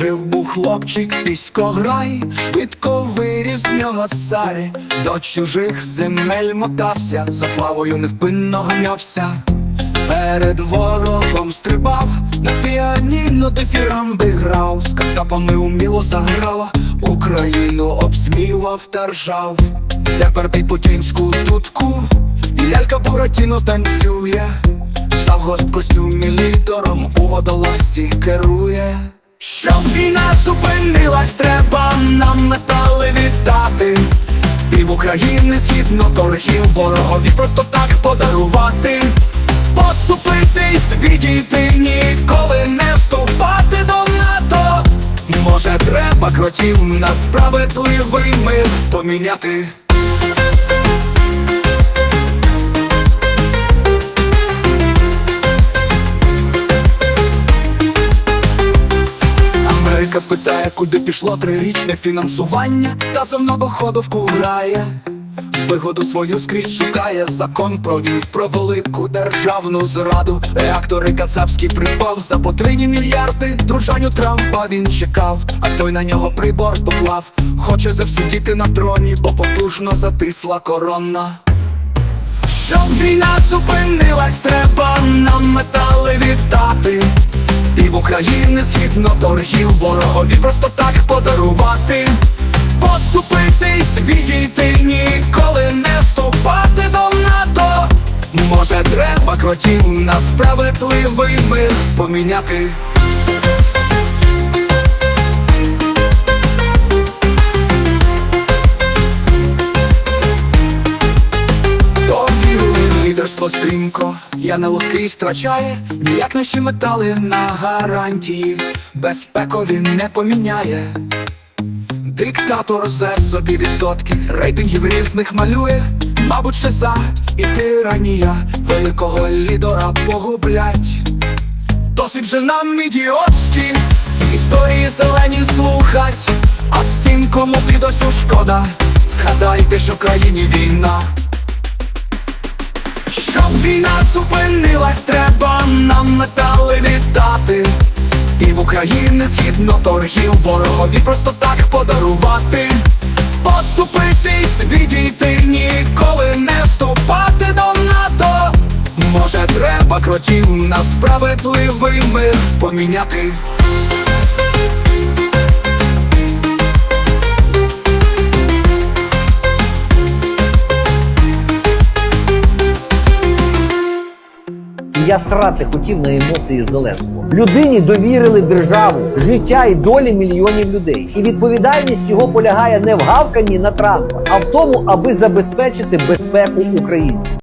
Жив був хлопчик піськограй, швидко виріс з нього царі, до чужих земель мотався, за славою невпинно ганявся. Перед ворогом стрибав, на піаніно дифірамби грав, з кацапами уміло заграв, Україну обсмівав та ржав. Тепер під путінську тутку, лялька Буратіно танцює, Завгост костюмі лідером у водолазці керує. Щоб війна зупинилась, треба нам метали віддати. Пів України згідно торгів ворогові просто так подарувати. Поступитись, відійти, ніколи не вступати до НАТО. Може, треба кротів на справедливий мир поміняти. Америка питає, куди пішло трирічне фінансування, та зовно доходовку грає. Вигоду свою скрізь шукає, закон провів про велику державну зраду. Реактори кацапські придбав за потрійні мільярди. Дружаню Трампа він чекав, а той на нього прибор поклав. Хоче завсидіти на троні, бо потужно затисла корона. Щоб війна зупинилась, треба нам метали віддати. Пів Україні згідно торгів ворогові просто так подарувати. Поступитись, відійти, ніколи не вступати до НАТО. Може, треба кротів на справедливий мир поміняти. Лідерство стрімко, я на лоски страчає, ніяк наші метали на гарантії, безпекові не поміняє. Диктатор зе собі відсотки, рейтингів різних малює, мабуть, ще за і тиранія великого лідера погублять. Досить же нам ідіотські історії зелені слухать, а всім, кому підосю шкода, згадайте, що в країні війна. Щоб війна зупинилась, треба нам метали віддати. І в України згідно торгів ворогові просто так подарувати. Поступитись, відійти, ніколи не вступати до НАТО. Може, треба кротів на справедливий мир поміняти. І я срати хотів на емоції Зеленського. Людині довірили державу, життя і долі мільйонів людей. І відповідальність його полягає не в гавканні на Трампа, а в тому, аби забезпечити безпеку українців.